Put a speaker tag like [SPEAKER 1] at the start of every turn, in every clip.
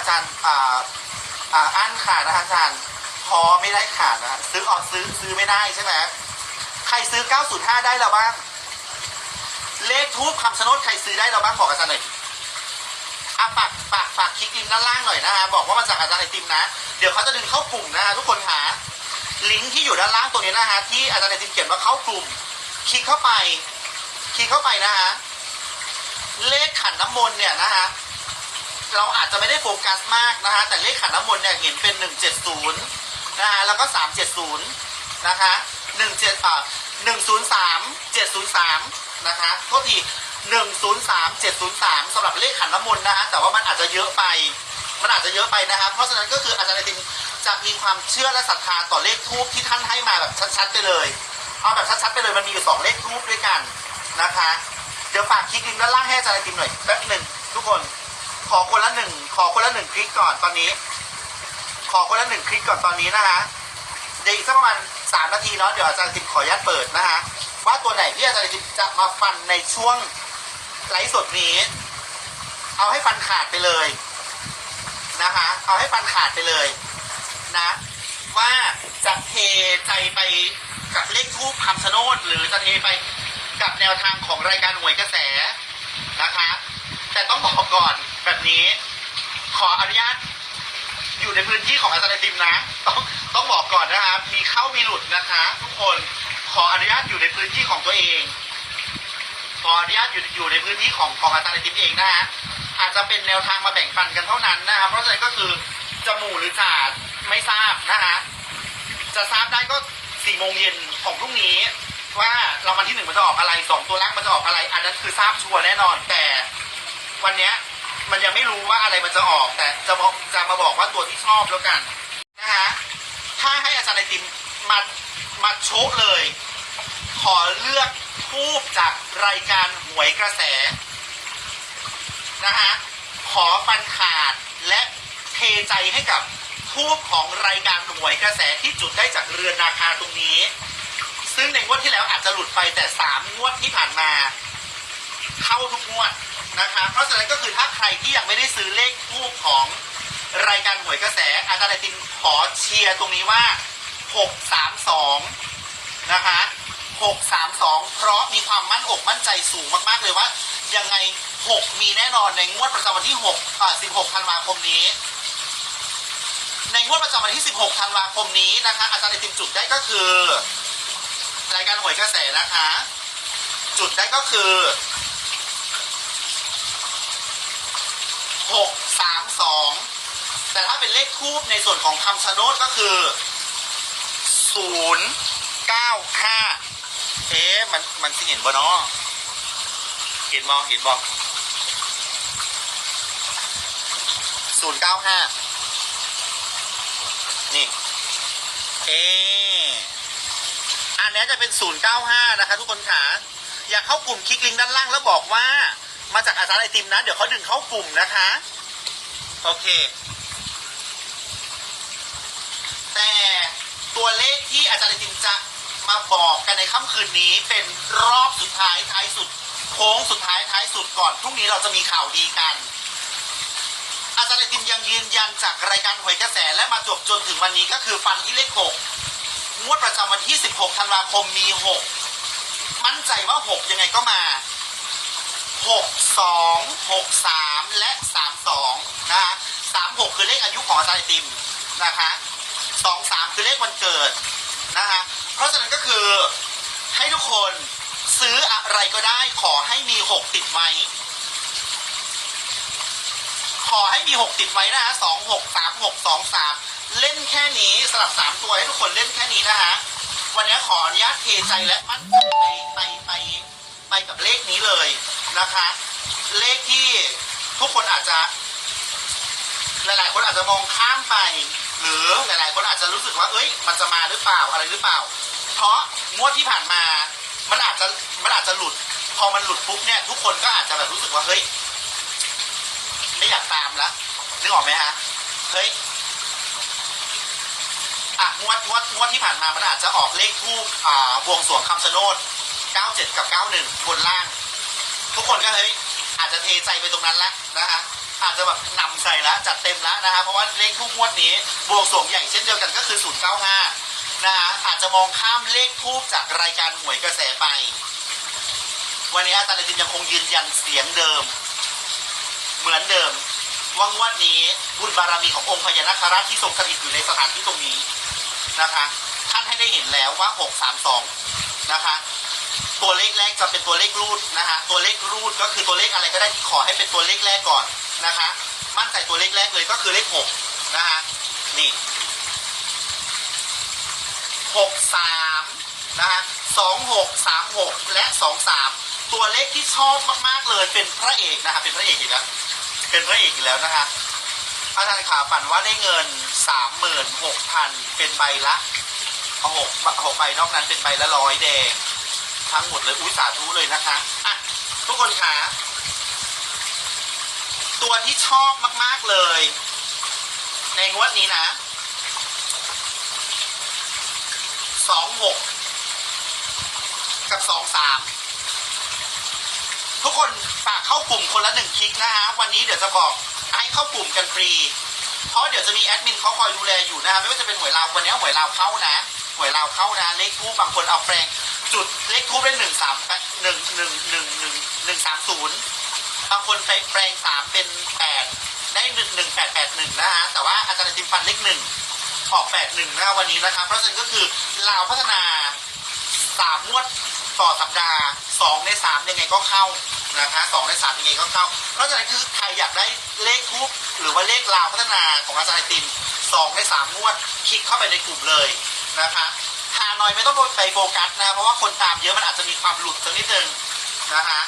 [SPEAKER 1] อาจารย์อ่าอ่าอั้นขาดนะคะอาจารย์พอไม่ได้ขาดนะซื้อออกซื้อซื้อไม่ได้ใช่ไหมใครซื้อ 905 ได้แล้วบ้าง เลขทูบคำชะโนดใครซื้อได้แล้วบ้างบอกอาจารย์หน่อยอะฝากฝากฝากคลิกลิงก์ด้านล่างหน่อยนะฮะบอกว่ามาจากอาจารย์ไอติมนะ เดี๋ยวเขาจะดึงเข้ากลุ่มนะฮะทุกคนหาลิงก์ที่อยู่ด้านล่างตรงนี้นะฮะที่อาจารย์ไอติมเขียนว่าเข้ากลุ่ม คลิกเข้าไป คลิกเข้าไปนะฮะเลขขันน้ำมนต์เนี่ยนะฮะ เราอาจจะไม่ได้โฟกัสมากนะฮะแต่เลขขันน้ำมนต์เนี่ยเห็นเป็น 170นะฮะแล้วก็ 370นะคะ17อ่า103 703นะคะโทษที103 703สำหรับเลขขันน้ำมนต์นะฮะแต่ว่ามันอาจจะเยอะไป มันอาจจะเยอะไปนะครับเพราะฉะนั้นก็คืออาจารย์ไอติมจะมีความเชื่อและศรัทธาต่อเลขทูบที่ท่านให้มาแบบชัดๆไปเลยเอาแบบชัดๆไปเลยมันมีอยู่สองเลขทูบด้วยกันนะคะ เดี๋ยวฝากคลิกลิงก์ด้านล่างให้อาจารย์ไอติมหน่อยแป๊บหนึ่งทุกคน ขอคนละหนึ่งขอคนละหนึ่งคลิกก่อนตอนนี้ ขอคนละหนึ่งคลิกก่อนตอนนี้นะคะเดี๋ยวอีกสักประมาณสามนาทีเนาะเดี๋ยวอาจารย์ติมขออนุญาตเปิดนะคะว่าตัวไหนที่อาจารย์ติมจะมาฟันในช่วงไลฟ์สดนี้ เอาให้ฟันขาดไปเลยนะคะเอาให้ฟันขาดไปเลยนะ ว่าจะเทใจไปกับเลขทูปคำชะโนดหรือจะเทไปกับแนวทางของรายการหวยกระแสนะคะ แต่ต้องบอกก่อน แบบนี้ ขออนุญาตอยู่ในพื้นที่ของอาจารย์ติมนะ ต้องต้องบอกก่อนนะครับ มีเข้ามีหลุดนะคะ ทุกคนขออนุญาตอยู่ในพื้นที่ของตัวเองขออนุญาตอยู่อยู่ในพื้นที่ของของอาจารย์ติมเองนะฮะอาจจะเป็นแนวทางมาแบ่งปันกันเท่านั้นนะครับเพราะฉะนั้นก็คือจะหมู่หรือจ่าไม่ทราบนะฮะจะทราบได้ก็สี่โมงเย็นของพรุ่งนี้ ว่ารางวัลที่หนึ่งมันจะออกอะไรสองตัวล่างมันจะออกอะไร อันนั้นคือทราบชัวร์แน่นอนแต่วันเนี้ย มันยังไม่รู้ว่าอะไรมันจะออก แต่จะบอกจะมาบอกว่าตัวที่ชอบแล้วกันนะฮะถ้าให้อาจารย์ไอติมมามาโชว์เลย ขอเลือกทูบจากรายการหวยกระแสนะฮะขอฟันขาดและเทใจให้กับทูบของรายการหวยกระแสที่จุดได้จากเรือนนาคาตรงนี้ ซึ่งในงวดที่แล้วอาจจะหลุดไปแต่สามงวดที่ผ่านมา เข้าทุกงวดนะคะ เพราะฉะนั้นก็คือถ้าใครที่ยังไม่ได้ซื้อเลขทูบของรายการหวยกระแสอาจารย์ไอติมขอเชียร์ตรงนี้ว่า 632 นะคะ 632 เพราะมีความมั่นอกมั่นใจสูงมากๆเลยว่า ยังไง 6 มีแน่นอนในงวดประจำวันที่6อ่า16 ธันวาคมนี้ ในงวดประจำวันที่ 16 ธันวาคมนี้นะคะ อาจารย์ไอติมจุดได้ก็คือ รายการหวยกระแสนะคะ จุดได้ก็คือ632 แต่ถ้าเป็นเลขทูบในส่วนของคำชะโนดก็คือศูนย์เก้าห้าเอ๊ะมันมันสิเห็นบ่เนาะเห็นบอเห็นบอศูนย์เก้าห้านี่ เอ๊อันนี้จะเป็นศูนย์เก้าห้านะคะทุกคนค่ะอยากเข้ากลุ่มคลิกลิงก์ด้านล่างแล้วบอกว่า มาจากอาจารย์ไอติมนะ เดี๋ยวเขาดึงเข้ากลุ่มนะคะ โอเค แต่ตัวเลขที่อาจารย์ติมจะมาบอกกันในค่ำคืนนี้เป็นรอบสุดท้ายท้ายสุดโค้งสุดท้ายท้ายสุดก่อนพรุ่งนี้เราจะมีข่าวดีกัน อาจารย์ติมยังยืนยันจากรายการหวยกระแสและมาจบจนถึงวันนี้ก็คือฟันที่เลขหกงวดประจำวันที่ 16 ธันวาคมมี 6 มั่นใจว่า 6 ยังไงก็มา 6 2 6 3 และ 32 นะฮะ36 คือเลขอายุของอาจารย์ติมนะคะ สองสามคือเลขวันเกิดนะฮะเพราะฉะนั้นก็คือให้ทุกคนซื้ออะไรก็ได้ขอให้มีหกติดไว้ขอให้มีหกติดไว้นะฮะสองหกสามหกสองสามเล่นแค่นี้สลับสามตัวให้ทุกคนเล่นแค่นี้นะฮะวันนี้ขออนุญาตเทใจและมั่นใจไปไปไปไปกับเลขนี้เลยนะคะ เลขที่ทุกคนอาจจะ หลายๆ คนอาจจะมองข้ามไป หรือหลายๆคนอาจจะรู้สึกว่า เอ้ย มันจะมาหรือเปล่าอะไรหรือเปล่า เพราะงวดที่ผ่านมา มันอาจจะมันอาจจะหลุด พอมันหลุดปุ๊บเนี่ย ทุกคนก็อาจจะแบบรู้สึกว่าเฮ้ยไม่อยากตามแล้วนึกออกไหมฮะเฮ้ยอะงวดงวดงวดที่ผ่านมามันอาจจะออกเลขทูปอ่าบวงสรวงคำชะโนด97 กับ 91 บนล่าง ทุกคนก็เฮ้ยอาจจะเทใจไปตรงนั้นละนะฮะ อาจจะแบบนำใส่แล้วจัดเต็มแล้วนะฮะเพราะว่าเลขทูบงวดนี้บวงสรวงใหญ่เช่นเดียวกันก็คือ 095 นะฮะอาจจะมองข้ามเลขทูบจากรายการหวยกระแสไป วันนี้อาจารย์จินยังคงยืนยันเสียงเดิม เหมือนเดิมว่างวดนี้บุญบารมีขององค์พญานาคราชที่ทรงสถิตอยู่ในสถานที่ตรงนี้นะคะท่านให้ได้เห็นแล้วว่า 632 นะคะ ตัวเลขแรกจะเป็นตัวเลขรูดนะคะตัวเลขรูดก็คือตัวเลขอะไรก็ได้ที่ขอให้เป็นตัวเลขแรกก่อน นะคะ มั่นใจตัวเลขแรกเลยก็คือเลขหกนะคะนี่หกสามนะคะสองหกสามหกและสองสามตัวเลขที่ชอบมากๆเลยเป็นพระเอกนะคะเป็นพระเอกอีกแล้วเป็นพระเอกอีกแล้วนะคะอาจารย์ขาฝันว่าได้เงินสามหมื่นหกพันเป็นใบละเอาหกหกใบนอกนั้นเป็นใบละร้อยแดง ทั้งหมดเลยอุ้ยสาธุเลยนะคะอะทุกคนคะ ตัวที่ชอบมาก ๆ เลย ในงวดนี้นะสองหกกับสองสามทุกคนฝากเข้ากลุ่มคนละหนึ่งคลิกนะฮะ วันนี้เดี๋ยวจะบอกให้เข้ากลุ่มกันฟรี เพราะเดี๋ยวจะมีแอดมินเขาคอยดูแลอยู่นะฮะไม่ว่าจะเป็นหวยลาววันนี้หวยลาวเข้านะหวยลาวเข้านะเลขทูบบางคนเอาแปลงจุดเลขทูบได้หนึ่งสามหนึ่งหนึ่งหนึ่งหนึ่งหนึ่งสามศูนย์ บางคนไปแปลงสามเป็นแปดได้หนึ่งหนึ่งแปดแปดหนึ่งนะฮะแต่ว่าอาจารย์ติมฟันเลขหนึ่งออกแปดหนึ่งนะวันนี้นะครับ เพราะฉะนั้นก็คือลาวพัฒนาสามงวดต่อสัปดาห์สองในสามยังไงก็เข้านะคะสองในสามยังไงก็เข้า เพราะฉะนั้นคือใครอยากได้เลขทูบหรือว่าเลขลาวพัฒนาของอาจารย์ติมสองในสามงวดคลิกเข้าไปในกลุ่มเลยนะคะฮานอยไม่ต้องไปโฟกัสนะเพราะว่าคนตามเยอะมันอาจจะมีความหลุดสักนิดนึงนะคะ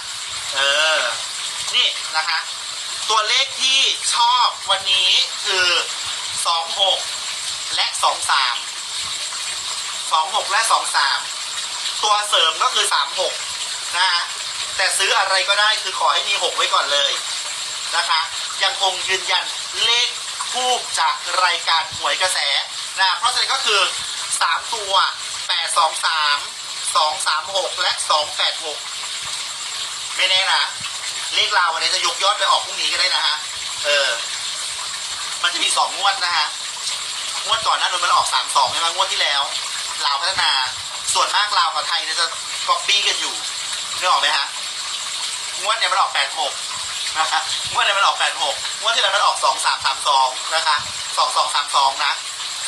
[SPEAKER 1] เออ นี่นะคะ ตัวเลขที่ชอบวันนี้คือสองหกและสองสามสองหกและสองสามตัวเสริมก็คือสามหกนะฮะแต่ซื้ออะไรก็ได้คือขอให้มีหกไว้ก่อนเลยนะคะ ยังคงยืนยันเลขคู่จากรายการหวยกระแสนะเพราะฉะนั้นก็คือสามตัวแปดสองสามสองสามหกและสองแปดหกไม่แน่นะ เลขลาววันนี้จะยกยอดไปออกพรุ่งนี้ก็ได้นะฮะ เออ มันจะมีสองงวดนะฮะ งวดก่อนหน้านั้นมันออกสามสองใช่ไหมงวดที่แล้ว ลาวพัฒนา ส่วนมากลาวกับไทยเนี่ยจะก๊อปปี้กันอยู่นึกออกไหมฮะ งวดเนี่ยมันออกแปดหกนะฮะงวดเนี่ยมันออกแปดหกงวดที่แล้วมันออกสองสามสามสองนะคะสองสองสามสองนะ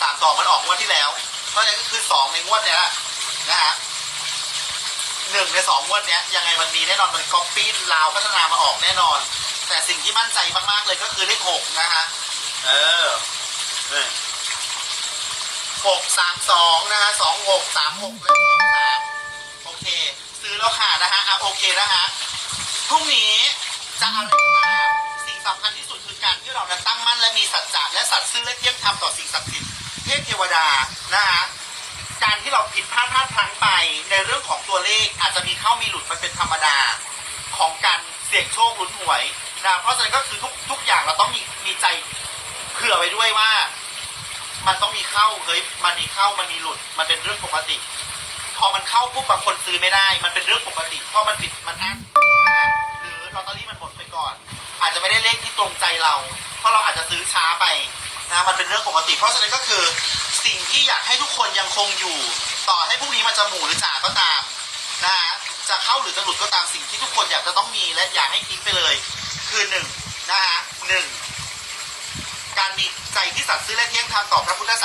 [SPEAKER 1] สามสองมันออกงวดที่แล้ว เพราะฉะนั้นก็คือสองในงวดเนี้ยนะฮะ หนึ่งในสองงวดเนี้ยยังไงมันมีแน่นอนมันก๊อปปี้ลาวพัฒนามาออกแน่นอน แต่สิ่งที่มั่นใจมากๆเลยก็คือเลขหกนะฮะเออหกสามสองนะฮะสองหกสามหกและสองสามโอเค ซื้อแล้วค่ะนะฮะอะโอเคนะฮะพรุ่งนี้จะอะไรก็ตาสิ่งสำคัญที่สุดคือการที่เรานั้นตั้งมั่นและมีสัจจะและสัตย์ซื่อและเที่ยงธรรมต่อสิ่งศักดิ์สิทธิ์เทพเทวดานะฮะ การที่เราผิดพลาดพลาดพลั้งไปในเรื่องของตัวเลขอาจจะมีเข้ามีหลุดมันเป็นธรรมดาของการเสี่ยงโชคลุ้นหวยนะเพราะฉะนั้นก็คือทุกทุกอย่างเราต้องมีมีใจเผื่อไว้ด้วยว่า มันต้องมีเข้าเฮ้ยมันมีเข้ามันมีหลุด มันเป็นเรื่องปกติ พอมันเข้าปุ๊บบางคนซื้อไม่ได้ มันเป็นเรื่องปกติเพราะมันผิดมันอั้นหรือลอตเตอรี่มันหมดไปก่อน อาจจะไม่ได้เลขที่ตรงใจเรา เพราะเราอาจจะซื้อช้าไป นะมันเป็นเรื่องปกติ เพราะฉะนั้นก็คือสิ่งที่อยากให้ทุกคนยังคงอยู่ ต่อให้พรุ่งนี้มันจะหมู่หรือจ่าก็ตามนะฮะจะเข้าหรือจะหลุดก็ตามสิ่งที่ทุกคนอยากจะต้องมีและอยากให้คิดไปเลย คือหนึ่งนะฮะหนึ่งการมีใจที่สัตย์ซื่อและเที่ยงธรรมต่อพระพุทธศาสนา